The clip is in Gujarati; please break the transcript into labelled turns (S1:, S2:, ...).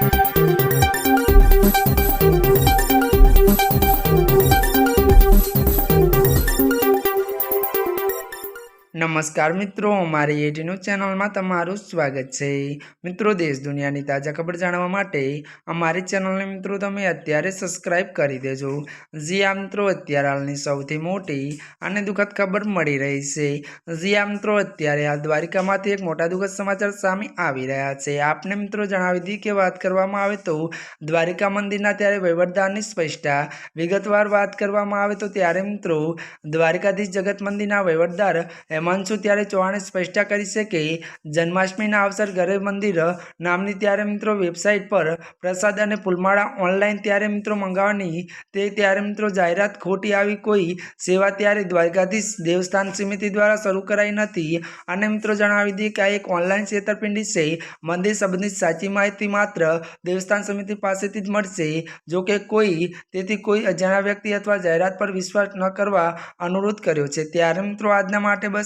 S1: Thank you. નમસ્કાર મિત્રો, અમારી એટીનું ચેનલમાં તમારું સ્વાગત છે. મિત્રો, દેશ દુનિયાની તાજા ખબર જાણવા માટે અમારી ચેનલને મિત્રો તમે અત્યારે સબસ્ક્રાઇબ કરી દેજો. જી આ મિત્રો, અત્યારે હાલની સૌથી મોટી અને દુઃખદ ખબર મળી રહી છે. જી આ મિત્રો, અત્યારે હાલ દ્વારિકામાંથી એક મોટા દુઃખદ સમાચાર સામે આવી રહ્યા છે. આપને મિત્રો જણાવી દીધી કે વાત કરવામાં આવે તો દ્વારિકા મંદિરના ત્યારે વહીવટદારની સ્પષ્ટતા વિગતવાર વાત કરવામાં આવે તો ત્યારે મિત્રો દ્વારિકાધીશ જગત મંદિરના વહીવટદાર હેમાંશુ ત્યારે ચૌહાણે સ્પષ્ટતા કરી છે કે જન્માષ્ટમીના અવસર ઘરે મંદિર નામની ત્યારે મિત્રો વેબસાઇટ પર પ્રસાદ અને ફૂલમાળા ઓનલાઈન ત્યારે મિત્રો મંગાવવાની તે ત્યારે મિત્રો જાહેરાત ખોટી આવી કોઈ સેવા ત્યારે દ્વારકાધીશ દેવસ્થાન સમિતિ દ્વારા શરૂ કરાઈ નથી. અને મિત્રો જણાવી દઈએ કે આ એક ઓનલાઈન છેતરપિંડી છે. મંદિર સંબંધિત સાચી માહિતી માત્ર દેવસ્થાન સમિતિ પાસેથી જ મળશે. જો કે કોઈ તેથી કોઈ અજાણ્યા વ્યક્તિ અથવા જાહેરાત પર વિશ્વાસ ન કરવા અનુરોધ કર્યો છે. ત્યારે મિત્રો આજના માટે